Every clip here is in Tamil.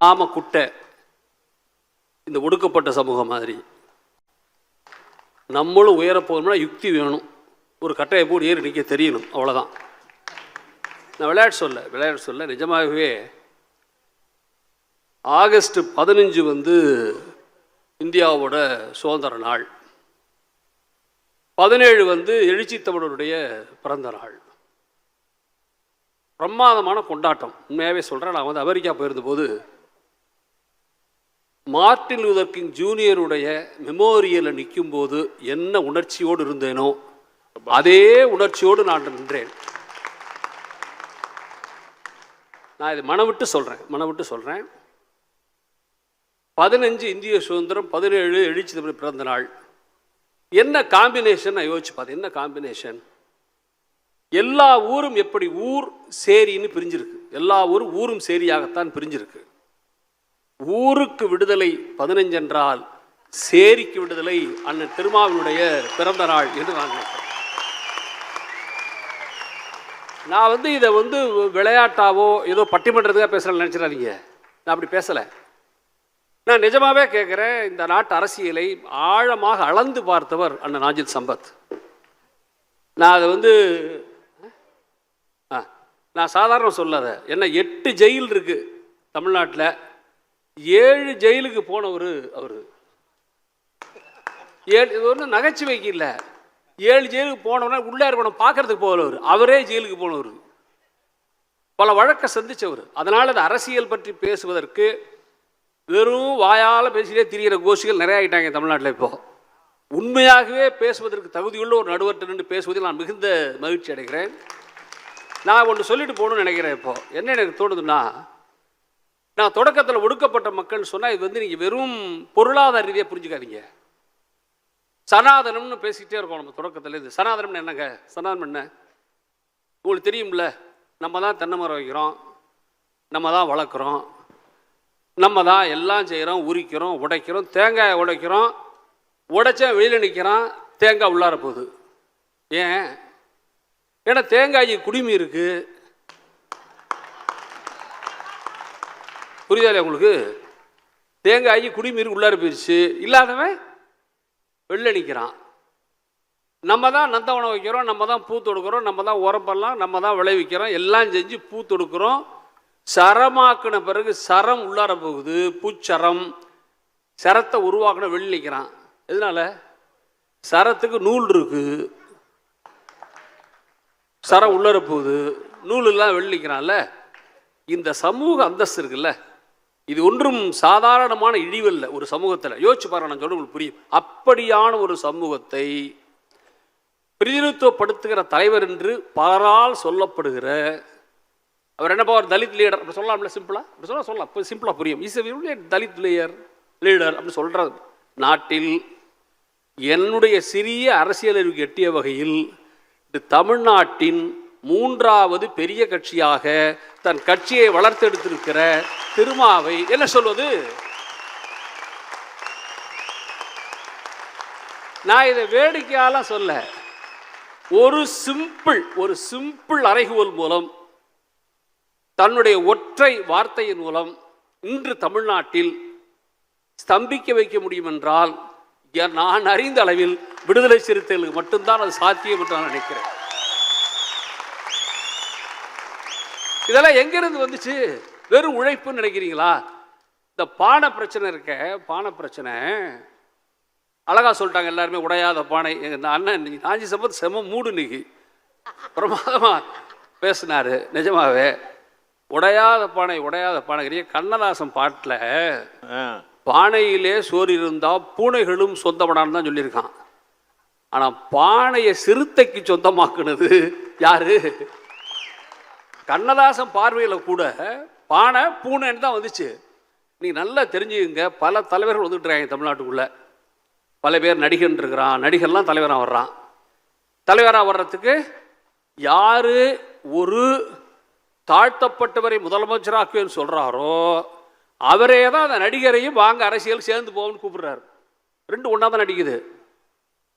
நாம குட்டை இந்த ஒடுக்கப்பட்ட சமூகம் மாதிரி. நம்மளும் உயர போகணும்னா யுக்தி வேணும். ஒரு கட்டையை போட்டு ஏறி நிற்க தெரியணும். அவ்வளோதான் நான் விளையாட்டு சொல்ல விளையாட்டு சொல்ல நிஜமாகவே ஆகஸ்ட் பதினஞ்சு வந்து இந்தியாவோட சுதந்திர நாள். பதினேழு வந்து எழுச்சி தமிழருடைய பிறந்த நாள். பிரமாதமான கொண்டாட்டம். உண்மையாகவே சொல்கிறேன் நான் வந்து அமெரிக்கா போயிருந்தபோது மார்ட்டின் லூதர் கிங் ஜூனியருடைய மெமோரியலில் நிற்கும்போது என்ன உணர்ச்சியோடு இருந்தேனோ அதே உணர்ச்சியோடு நான் நின்றேன். நான் இது மனவிட்டு விட்டு சொல்கிறேன் மனவிட்டு விட்டு சொல்கிறேன் பதினஞ்சு இந்திய சுதந்திரம் பதினேழு எழுச்சி தமிழ் பிறந்த நாள். என்ன காம்பினேஷன் நான் யோசிச்சு பார்த்தேன் என்ன காம்பினேஷன் எல்லா ஊரும் எப்படி ஊர் சேரின்னு பிரிஞ்சிருக்கு. எல்லா ஊரும் ஊரும் சேரியாகத்தான் பிரிஞ்சிருக்கு. ஊருக்கு விடுதலை பதினஞ்சென்றால் சேரிக்கு விடுதலை அண்ணன் திருமாவினுடைய பிறந்த நாள் என்று நான் நினைக்கிறேன். நான் வந்து இதை வந்து விளையாட்டாவோ ஏதோ பட்டிமன்றத்துக்காக பேசுகிறேன்னு நினச்சிடாதீங்க. நான் அப்படி பேசலை. நான் நிஜமாகவே கேட்குறேன் இந்த நாட்டு அரசியலை ஆழமாக அளந்து பார்த்தவர் அண்ணன் நாஜித் சம்பத். நான் அதை வந்து ஆ நான் சாதாரண சொல்லாத என்ன எட்டு ஜெயில் இருக்குது தமிழ்நாட்டில். ஏழு ஜெயிலுக்கு போனவர் அவர். ஏழு இது ஒன்றும் நகைச்சுவைக்கு இல்லை. ஏழு ஜெயிலுக்கு போனவனா உள்ளே இருக்கணும் பார்க்கறதுக்கு போகலவர் அவரே. ஜெயிலுக்கு போனவர். பல வழக்கை சந்தித்தவர் அதனால் அது அரசியல் பற்றி பேசுவதற்கு வெறும் வாயால் பேசிட்டே திரிகிற கோஷிகள் நிறைய ஆகிட்டாங்க தமிழ்நாட்டில் இப்போது உண்மையாகவே பேசுவதற்கு தகுதியுள்ள ஒரு நடுவர்கிட்ட நின்று பேசுவதில் நான் மிகுந்த மகிழ்ச்சி அடைகிறேன். நான் ஒன்று சொல்லிட்டு போகணும்னு நினைக்கிறேன் இப்போது என்ன எனக்கு தோணுதுன்னா நான் தொடக்கத்தில் ஒடுக்கப்பட்ட மக்கள்னு சொன்னால் இது வந்து நீங்கள் வெறும் பொருளாதார ரீதியாக புரிஞ்சுக்காதீங்க. சனாதனம்னு பேசிக்கிட்டே இருக்கோம் நம்ம தொடக்கத்தில். இது சனாதனம்னு என்னங்க? சனாதனம் என்ன? உங்களுக்கு தெரியும்ல நம்ம தான் தென்னை மரம் வைக்கிறோம். நம்ம தான் வளர்க்குறோம். நம்ம தான் எல்லாம் செய்கிறோம் உரிக்கிறோம் உடைக்கிறோம் தேங்காயை உடைக்கிறோம். உடைச்சா வெளியில் நிற்கிறான் தேங்காய் உள்ளார போகுது. ஏன்? ஏன்னா தேங்காய் குடிமி இருக்குது புரியுதா இல்லையா உங்களுக்கு தேங்காய் குடிமீர் உள்ளார போயிடுச்சு இல்லாதவன் வெளில நிற்கிறான் நம்ம தான் நந்தவனம் வைக்கிறோம் நம்ம தான் பூ தொடுக்கிறோம் நம்ம தான் உரம்பெல்லாம் நம்ம தான் விளைவிக்கிறோம் எல்லாம் செஞ்சு பூ தொடுக்கிறோம். சரமாக்கின பிறகு சரம் உள்ளார போகுது பூச்சரம். சரத்தை உருவாக்கின வெளி நிற்கிறான் எதனால? சரத்துக்கு நூல் இருக்கு. சரம் உள்ளார போகுது. நூல் எல்லாம் நிற்கிறான்ல இந்த சமூக அந்தஸ்து இருக்குல்ல? இது ஒன்றும் சாதாரணமான இழிவல்ல ஒரு சமூகத்தில். யோசிச்சு பாருங்க நான் சொல்ல உங்களுக்கு புரியும். அப்படியான ஒரு சமூகத்தை பிரதிநிதித்துவப்படுத்துகிற தலைவர் என்று பலரால் சொல்லப்படுகிற அவர் என்னப்பா ஒரு தலித் லீடர் அப்படி சொல்லலாம்ல சிம்பிளா அப்படி சொல்ல சொல்லலாம். இப்போ சிம்பிளாக புரியும். இஸ் தலித் லேயர் லீடர் அப்படின்னு சொல்கிற நாட்டில் என்னுடைய சிறிய அரசியல் அறிவுக்கு எட்டிய வகையில் இது தமிழ்நாட்டின் மூன்றாவது பெரிய கட்சியாக தன் கட்சியை வளர்த்தெடுத்திருக்கிற திருமாவை என்ன சொல்வது? நான் இதை வேடிக்கையாலாம் சொல்ல. ஒரு சிம்பிள் ஒரு சிம்பிள் அறைகுவல் மூலம் தன்னுடைய ஒற்றை வார்த்தையின் மூலம் இன்று தமிழ்நாட்டில் ஸ்தம்பிக்க வைக்க முடியும் என்றால் நான் அறிந்த அளவில் விடுதலை சிறுத்தைகளுக்கு மட்டும்தான் அது சாத்தியம் என்று நான் நினைக்கிறேன். இதெல்லாம் எங்கிருந்து வந்துச்சு? வெறும் உழைப்புன்னு நினைக்கிறீங்களா? இந்த பானை பிரச்சனை இருக்க பானை பிரச்சனை. அழகா சொல்லிட்டாங்க எல்லாருமே உடையாத பானை. எங்கள் அண்ணன் இன்னைக்கு நாஞ்சி சம்பத் செம மூடு இன்னைக்கு. பிரமாதமா பேசினாரு நிஜமாவே. உடையாத பானை உடையாத பானைங்கிறிய கண்ணதாசன் பாட்டில். பானையிலே சோறு இருந்தால் பூனைகளும் சொந்தப்படான்னு தான் சொல்லியிருக்கான். ஆனால் பானையை சிறுத்தைக்கு சொந்தமாக்குனது யாரு? கண்ணதாசன் பார்வையில் கூட பானை பூனைன்னு தான் வந்துச்சு. நீ நல்லா தெரிஞ்சுக்கங்க. பல தலைவர்கள் வந்துட்டு தமிழ்நாட்டுக்குள்ளே. பல பேர் நடிகன் இருக்கிறான். நடிகர்லாம் தலைவராக வர்றான். தலைவராக வர்றதுக்கு யார் ஒரு தாழ்த்தப்பட்டவரை முதலமைச்சராக்குவேன்னு சொல்கிறாரோ அவரே தான் அந்த நடிகரையும் வாங்க அரசியல் சேர்ந்து போவோம்னு கூப்பிடுறாரு. ரெண்டு ஒன்றா தான் நடிக்குது.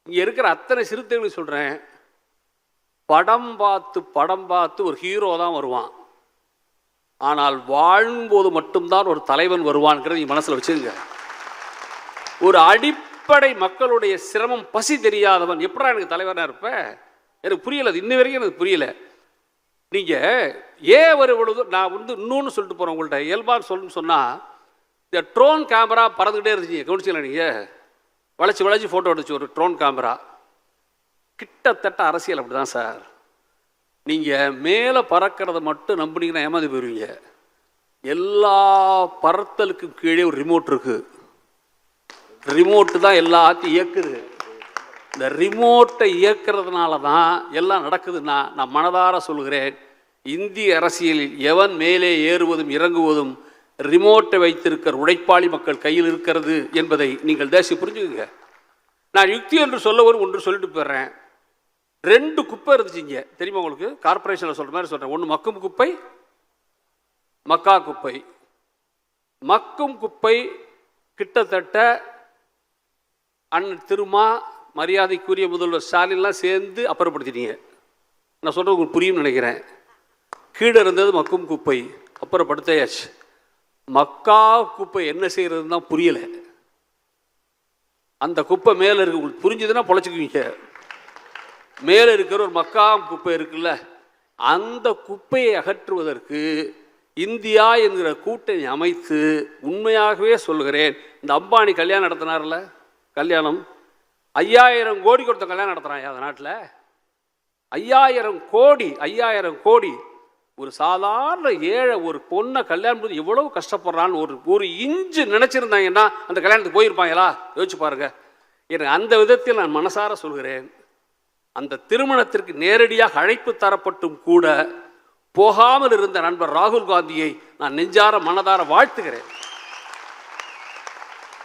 இங்கே இருக்கிற அத்தனை சிறுத்தைகளுக்கு சொல்கிறேன் படம் பார்த்து படம் பார்த்து ஒரு ஹீரோ தான் வருவான். ஆனால் வாழும்போது மட்டும்தான் ஒரு தலைவன் வருவான்ங்கிறத நீ மனசில் வச்சுங்க ஒரு அடிப்படை மக்களுடைய சிரமம் பசி தெரியாதவன். எப்படா எனக்கு தலைவனாக இருப்ப? எனக்கு புரியல. அது இன்ன வரைக்கும் எனக்கு புரியல. நீங்கள் ஏன் ஒரு இவ்வளவு நான் வந்து இன்னொன்று சொல்லிட்டு போகிறேன் உங்கள்கிட்ட இயல்பாக சொல்லணும்னு சொன்னால் இந்த ட்ரோன் கேமரா பறந்துக்கிட்டே இருந்துச்சு. கவனிச்சிங்களா நீங்கள் வளைச்சி வளைச்சி ஃபோட்டோ எடுத்துச்சு ஒரு ட்ரோன் கேமரா கிட்டத்தட்ட அரசியல் அப்படி தான் சார். நீங்கள் மேலே பறக்கிறத மட்டும் நம்புனீங்கன்னா ஏமாந்து போயிருவீங்க. எல்லா பறத்தலுக்கும் கீழே ஒரு ரிமோட் இருக்கு. ரிமோட்டு தான் எல்லாத்தையும் இயக்குது. இந்த ரிமோட்டை இயக்கிறதுனால தான் எல்லாம் நடக்குதுன்னா நான் மனதார சொல்கிறேன் இந்திய அரசியலில் எவன் மேலே ஏறுவதும் இறங்குவதும் ரிமோட்டை வைத்திருக்கிற உழைப்பாளி மக்கள் கையில் இருக்கிறது என்பதை நீங்கள் தேசிய புரிஞ்சுக்குங்க. நான் யுக்தி என்று சொல்ல ஒரு ஒன்று சொல்லிட்டு போயிடுறேன். ரெண்டு குப்பை இருந்துச்சுங்க. தெரியுமா உங்களுக்கு? கார்ப்பரேஷனில் சொல்கிற மாதிரி சொல்கிறேன் ஒன்று மக்கும் குப்பை மக்கா குப்பை. மக்கும் குப்பை கிட்டத்தட்ட அண்ணன் திருமா மரியாதைக்குரிய முதல்வர் ஸ்டாலின்லாம் சேர்ந்து அப்புறப்படுத்திட்டீங்க. நான் சொல்கிறது உங்களுக்கு புரியும்னு நினைக்கிறேன். கீழே இருந்தது மக்கும் குப்பை அப்புறப்படுத்தாயாச்சு. மக்கா குப்பை என்ன செய்கிறதுன்னு தான் புரியலை. அந்த குப்பை மேலே இருக்கு. உங்களுக்கு புரிஞ்சுதுன்னா பொழைச்சிக்குவீங்க. மேலே இருக்கிற ஒரு மக்கா குப்பை இருக்குல்ல அந்த குப்பையை அகற்றுவதற்கு இந்தியா என்கிற கூட்டணி அமைத்து உண்மையாகவே சொல்கிறேன் இந்த அம்பானி கல்யாணம் நடத்தினார்ல? கல்யாணம். ஐயாயிரம் கோடி கொடுத்த கல்யாணம் நடத்துகிறான் அந்த நாட்டில். ஐயாயிரம் கோடி ஐயாயிரம் கோடி. ஒரு சாதாரண ஏழை ஒரு பொண்ணை கல்யாணம் பண்ணி எவ்வளவு கஷ்டப்படுறான்னு ஒரு ஒரு இஞ்சு நினச்சிருந்தாங்கன்னா அந்த கல்யாணத்துக்கு போயிருப்பாங்களா? யோசிச்சு பாருங்க. எனக்கு அந்த விதத்தில் நான் மனசார சொல்கிறேன். அந்த திருமணத்திற்கு நேரடியாக அழைப்பு தரப்பட்டும் கூட போகாமல் இருந்த நண்பர் ராகுல் காந்தியை நான் நெஞ்சார மனதார வாழ்த்துகிறேன்.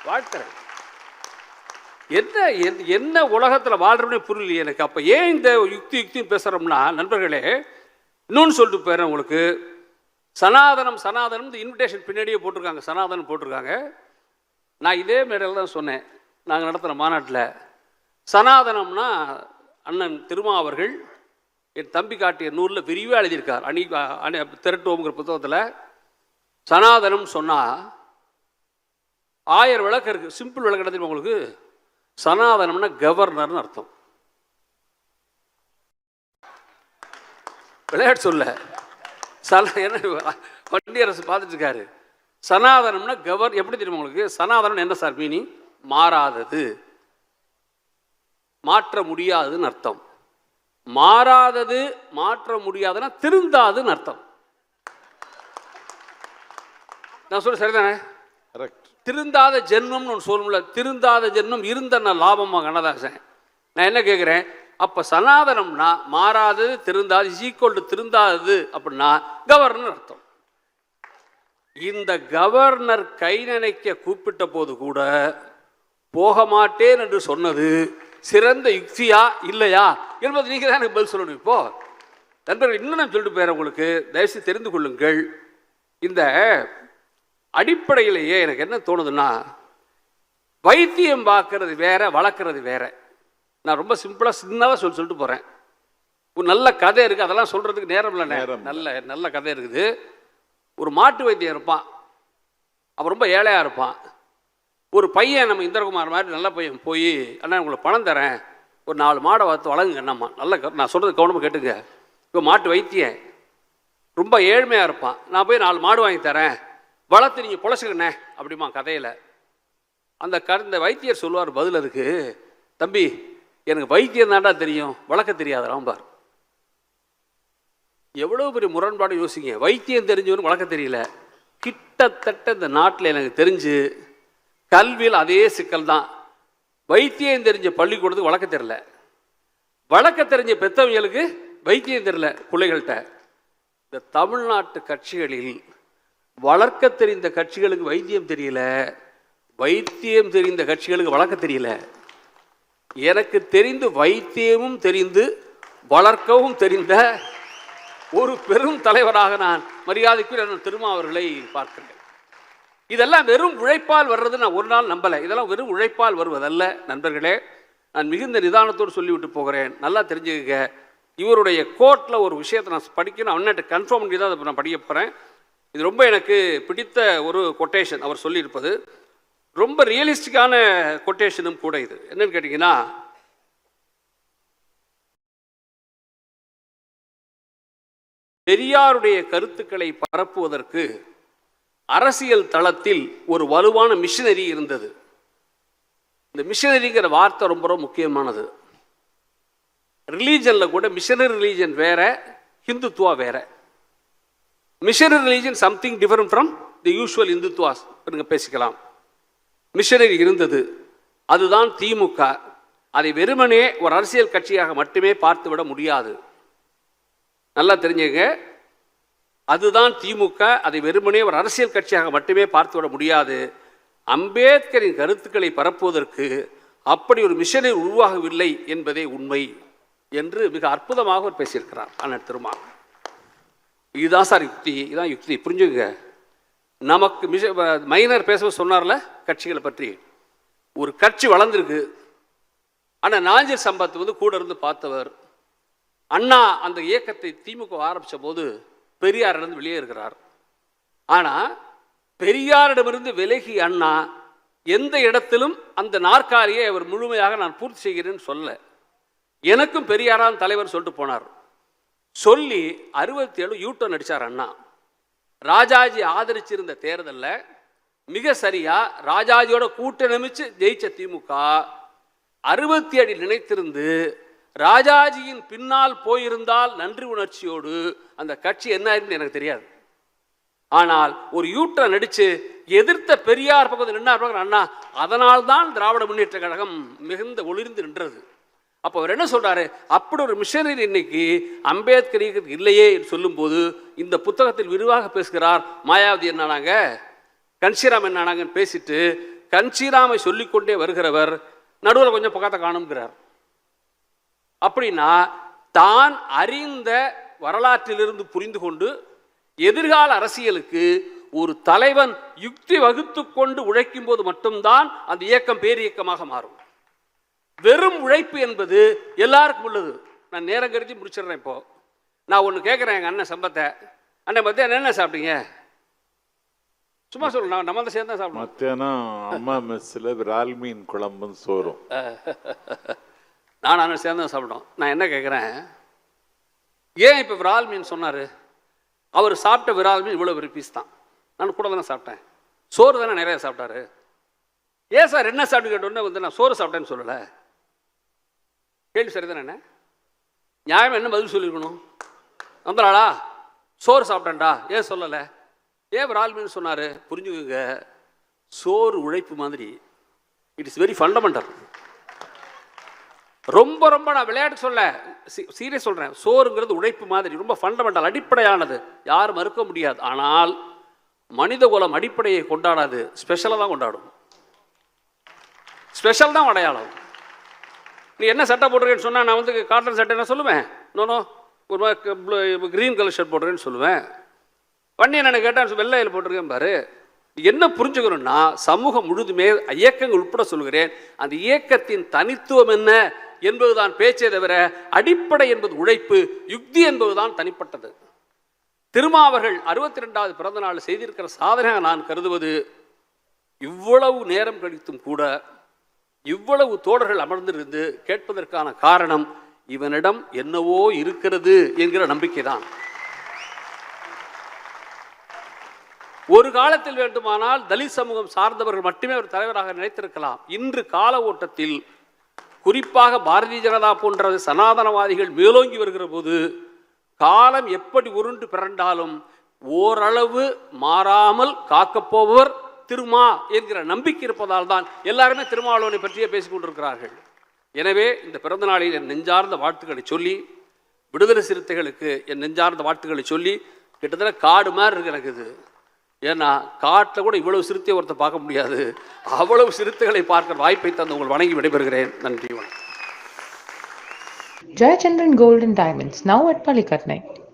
வாழ்த்துறேன் என்ன என்ன உலகத்தில் வாழ்றோம்னே புரியலையே எனக்கு. அப்போ ஏன் இந்த யுக்தி யுக்தியும் பேசுகிறோம்னா நண்பர்களே இன்னொன்று சொல்லிட்டு போயிடுறேன் உங்களுக்கு. சனாதனம் சனாதனம் இந்த இன்விடேஷன் பின்னாடியே போட்டிருக்காங்க. சனாதனம் போட்டிருக்காங்க. நான் இதே மேடையில் தான் சொன்னேன். நாங்கள் நடத்துகிற மாநாட்டில். சனாதனம்னா அண்ணன் திருமா அவர்கள் என் தம்பி காட்டிய நூலில் விரிவாக எழுதியிருக்கார். அணி அணி திரட்டுவோங்கிற புத்தகத்தில் சனாதனம் சொன்னால் ஆயிரம் விளக்கம் இருக்குது சிம்பிள் விளக்கம் என்ன தெரியுமா உங்களுக்கு? சனாதனம்னா கவர்னர்னு அர்த்தம். விளையாட்டு சொல்ல. சல என்ன வண்டியரசு பார்த்துட்டு இருக்காரு சனாதனம்னா கவர் எப்படி தெரியுமா உங்களுக்கு? சனாதனம் என்ன சார் மீனிங் மாறாதது. மாற்ற முடியாதுன்னு அர்த்தம். மாறாதது மாற்ற முடியாதுன்னா திருந்தாதுன்னு அர்த்தம். நான் சொல்ல சரிதானே? திருந்தாத ஜென்மம்னு ஒன்று சொல்லணும்ல. திருந்தாத ஜென்மம் இருந்த நான் லாபமா கண்ணதாசன். நான் என்ன கேட்குறேன் அப்போ சனாதனம்னா மாறாதது திருந்தாது ஈக்குவல் திருந்தாதது அப்படின்னா கவர்னர் அர்த்தம். இந்த கவர்னர் கை நினைக்க கூப்பிட்ட போது கூட போக மாட்டேன் என்று சொன்னது சிறந்த யுக்தியா இல்லையா என்பது நீங்கள் தான் எனக்கு பதில் சொல்லணும் இப்போ. நண்பர்கள் இன்னும் நான் சொல்லிட்டு போயிடுறேன் உங்களுக்கு. தயவுசெய்து தெரிந்து கொள்ளுங்கள். இந்த அடிப்படையிலேயே எனக்கு என்ன தோணுதுன்னா வைத்தியம் பார்க்கறது வேற வளர்க்குறது வேற. நான் ரொம்ப சிம்பிளாக சின்னதாக சொல்லி சொல்லிட்டு போகிறேன் ஒரு நல்ல கதை இருக்குது அதெல்லாம் சொல்கிறதுக்கு நேரம் இல்லை. நேரம். நல்ல நல்ல கதை இருக்குது. ஒரு மாட்டு வைத்தியம் இருப்பான். அவன் ரொம்ப ஏழையாக இருப்பான். ஒரு பையன் நம்ம இந்திரகுமார் மாதிரி நல்ல பையன் போய் அண்ணா உங்களுக்கு பணம் தரேன். ஒரு நாலு மாடை வளர்த்து வளங்குங்க நம்ம நல்ல க- நான் சொல்கிறது கவனமாக கேட்டுங்க இப்போ மாட்டு வைத்தியன். ரொம்ப ஏழ்மையாக இருப்பான். நான் போய் நாலு மாடு வாங்கி தரேன். வளர்த்து நீங்கள் பொழைச்சிக்கண்ணே அப்படிமா கதையில். அந்த க இந்த வைத்தியர் சொல்லுவார் பதில் அதுக்கு. தம்பி எனக்கு வைத்தியம் தாண்டா தெரியும். வளர்க்க தெரியாது ராம்பார் எவ்வளோ பெரிய முரண்பாடு யோசிங்க. வைத்தியம் தெரிஞ்சவனு வளர்க்க தெரியல. கிட்டத்தட்ட இந்த நாட்டில் எனக்கு தெரிஞ்சு கல்வியில் அதே சிக்கல் தான் வைத்தியம் தெரிஞ்ச பள்ளிக்கூடத்துக்கு வளர்க்க தெரியல வழக்க தெரிஞ்ச பெத்தவங்களுக்கு வைத்தியம் தெரில பிள்ளைகள்கிட்ட இந்த தமிழ்நாட்டு கட்சிகளில் வளர்க்க தெரிந்த கட்சிகளுக்கு வைத்தியம் தெரியல. வைத்தியம் தெரிந்த கட்சிகளுக்கு வளர்க்க தெரியல. எனக்கு தெரிந்து வைத்தியமும் தெரிந்து வளர்க்கவும் தெரிந்த ஒரு பெரும் தலைவராக நான் மரியாதைக்குரிய அண்ணன் திருமா அவர்களை பார்க்கிறேன். இதெல்லாம் வெறும் உழைப்பால் வர்றது நான் ஒரு நாள் நம்பலை. இதெல்லாம் வெறும் உழைப்பால் வருவதல்ல நண்பர்களே. நான் மிகுந்த நிதானத்தோடு சொல்லிவிட்டு போகிறேன். நல்லா தெரிஞ்சுக்க இவருடைய கோர்ட்டில் ஒரு விஷயத்தை நான் படிக்கணும். அவன்கிட்ட கன்ஃபார்ம் பண்ணி தான் அதை நான் படிக்க போகிறேன் இது ரொம்ப எனக்கு பிடித்த ஒரு கொட்டேஷன் அவர் சொல்லியிருப்பது. ரொம்ப ரியலிஸ்டிக்கான கொட்டேஷனும் கூட இது. என்னன்னு கேட்டிங்கன்னா பெரியாருடைய கருத்துக்களை பரப்புவதற்கு அரசியல் தளத்தில் ஒரு வலுவான மிஷினரி இருந்தது. இந்த மிஷினரிங்கிற வார்த்தை ரொம்ப ரொம்ப முக்கியமானது. ரிலீஜனில் கூட மிஷனரி ரிலீஜன் வேற ஹிந்துத்துவா வேற. Missionary religion something different from the usual Hindutvas நீங்கள் பேசிக்கலாம். மிஷனரி இருந்தது. அதுதான் திமுக. அதை வெறுமனே ஒரு அரசியல் கட்சியாக மட்டுமே பார்த்துவிட முடியாது. நல்லா தெரிஞ்சுங்க. அதுதான் திமுக அதை வெறுமனே ஒரு அரசியல் கட்சியாக மட்டுமே பார்த்துவிட முடியாது. அம்பேத்கரின் கருத்துக்களை பரப்புவதற்கு அப்படி ஒரு மிஷனை உருவாகவில்லை என்பதே உண்மை என்று மிக அற்புதமாக அவர் பேசியிருக்கிறார் அண்ணன் திருமா இதுதான் சார் யுக்தி இதுதான் யுக்தி புரிஞ்சுங்க நமக்கு மிஷ மைனர் பேச சொன்னார்ல கட்சிகளை பற்றி. ஒரு கட்சி வளர்ந்துருக்கு. ஆனால் நாஞ்சில் சம்பத் வந்து கூட இருந்து பார்த்தவர். அண்ணா அந்த இயக்கத்தை திமுக ஆரம்பித்த போது பெரியாரிடந்து வெளியே இருக்கிறார். ஆனால் பெரியாரிடமிருந்து விலகி அண்ணா எந்த இடத்திலும் அந்த நாற்காலியை அவர் முழுமையாக நான் பூர்த்தி செய்கிறேன்னு சொல்ல. எனக்கும் பெரியாரான் தலைவர் சொல்லிட்டு போனார். சொல்லி அறுபத்தி ஏழு யூட்டன் அடித்தார் அண்ணா. ராஜாஜி ஆதரிச்சிருந்த தேர்தலில் மிக சரியாக ராஜாஜியோட கூட்டணமிச்சு ஜெயிச்ச திமுக அறுபத்தி அடி நினைத்திருந்து ராஜாஜியின் பின்னால் போயிருந்தால் நன்றி உணர்ச்சியோடு அந்த கட்சி என்ன ஆயிருக்குன்னு எனக்கு தெரியாது. ஆனால் ஒரு யூட்டன் நடித்து எதிர்த்த பெரியார் பக்கத்தில் நின்னார் அண்ணா அதனால்தான் திராவிட முன்னேற்ற கழகம் மிகுந்த ஒளிர்ந்து நின்றது. அப்போ அவர் என்ன சொல்கிறாரு அப்படி ஒரு மிஷனரி இன்னைக்கு அம்பேத்கர் இயக்கத்துக்கு இல்லையே என்று சொல்லும்போது இந்த புத்தகத்தில் விரிவாக பேசுகிறார் மாயாவதி என்னானாங்க கன்ஷிராம் என்னானாங்கன்னு பேசிட்டு கன்ஷிராமை சொல்லிக்கொண்டே வருகிறவர் நடுவில் கொஞ்சம் பக்கத்தை காணுங்கிறார் அப்படின்னா தான் அறிந்த வரலாற்றிலிருந்து புரிந்து கொண்டு எதிர்கால அரசியலுக்கு ஒரு தலைவன் யுக்தி வகுத்து கொண்டு உழைக்கும் போது மட்டும்தான் அந்த இயக்கம் பேரியக்கமாக மாறும். வெறும் உழைப்பு என்பது எல்லாருக்கும் உள்ளது. நான் நேரம் கருதி முடிச்சிடுறேன் இப்போ. நான் ஒன்று கேட்குறேன் எங்கள் அண்ணன் சம்பத்தை. அண்ணன் மத்தியானம் என்ன சாப்பிட்டீங்க? சும்மா சொல்லு நான் நம்ம சேர்ந்து தான் சாப்பிடணும் மத்தியானம் அம்மா மெஸ்ஸில் விரால் மீன் குழம்பும் சோறும். நான் ஆனால் சேர்ந்து தான் சாப்பிட்டோம். நான் என்ன கேட்குறேன் ஏன் இப்போ விரால் மீன் சொன்னார்? அவர் சாப்பிட்ட விரால் மீன் இவ்வளோ ஒரு பீஸ் தான். நான் கூட தானே சாப்பிட்டேன். சோறு தானே நிறையா சாப்பிட்டாரு. ஏன் சார் என்ன சாப்பிட்டு கேட்டோன்னே வந்து நான் சோறு சாப்பிட்டேன்னு சொல்லலை? கேள்வி சரிதானே என்ன? நியாயம் என்ன பதில் சொல்லியிருக்கணும் வந்துடாளா சோறு சாப்பிட்டேன்டா. ஏன் சொல்லலை? ஏன் விரால் மீன் சொன்னார்? புரிஞ்சுக்கோங்க. சோறு உழைப்பு மாதிரி. இட் இஸ் வெரி ஃபண்டமெண்டல் ரொம்ப ரொம்ப நான் விளையாட்டு சொல்ல சீரியஸ் சொல்கிறேன் சோறுங்கிறது உழைப்பு மாதிரி ரொம்ப ஃபண்டமெண்டல் அடிப்படையானது. யாரும் மறுக்க முடியாது. ஆனால் மனித குலம் அடிப்படையை கொண்டாடாது. ஸ்பெஷலாக தான் கொண்டாடும். ஸ்பெஷல் தான் அடையாளம். நீ என்ன சட்டை போட்டிருக்கேன்னு சொன்னால் நான் வந்து காட்டன் சட்டை என்ன சொல்லுவேன்? நோனோ ஒரு மாதிரி க்ரீன் கலர் ஷர்ட் போடுறேன்னு சொல்லுவேன். வண்டி என்ன கேட்டால் வெள்ளையில் போட்டிருக்கேன் பாரு. என்ன புரிஞ்சுக்கணும்னா சமூகம் முழுதுமே இயக்கங்கள் உட்பட சொல்கிறேன் அந்த இயக்கத்தின் தனித்துவம் என்ன? என்பதுதான் பேச்சே தவிர அடிப்படை என்பது உழைப்பு யுக்தி என்பதுதான் தனிப்பட்டது. திருமாவர்கள் அறுபத்தி ரெண்டாவது பிறந்த நாள் செய்திருக்கிற சாதனையாக நான் கருதுவது இவ்வளவு நேரம் கழித்தும் கூட இவ்வளவு தோழர்கள் அமர்ந்திருந்து கேட்பதற்கான காரணம் இவனிடம் என்னவோ இருக்கிறது என்கிற நம்பிக்கைதான். ஒரு காலத்தில் வேண்டுமானால் தலித் சமூகம் சார்ந்தவர்கள் மட்டுமே ஒரு தலைவராக நினைத்திருக்கலாம் இன்று கால ஓட்டத்தில் குறிப்பாக பாரதிய ஜனதா போன்ற சனாதனவாதிகள் மேலோங்கி வருகிற போது காலம் எப்படி உருண்டு பிறண்டாலும் ஓரளவு மாறாமல் காக்கப்போவர் திருமா என்கிற நம்பிக்கை இருப்பதால் தான் எல்லாருமே திருமாவளவனை பற்றியே பேசிக் கொண்டிருக்கிறார்கள். எனவே இந்த பிறந்த நாளில் என் நெஞ்சார்ந்த வாழ்த்துக்களை சொல்லி விடுதலை சிறுத்தைகளுக்கு என் நெஞ்சார்ந்த வாழ்த்துக்களை சொல்லி கிட்டத்தட்ட காடு மாதிரி இருக்கு எனக்கு இது ஏன்னா காட்டில் கூட இவ்வளவு சிறுத்தையை ஒருத்தர் பார்க்க முடியாது. அவ்வளவு சிறுத்தைகளை பார்க்க வாய்ப்பை தந்து உங்கள் வணங்கி விடைபெறுகிறேன். நன்றி வணக்கம். Jayachandran Gold and Diamonds, now at Palikatnai.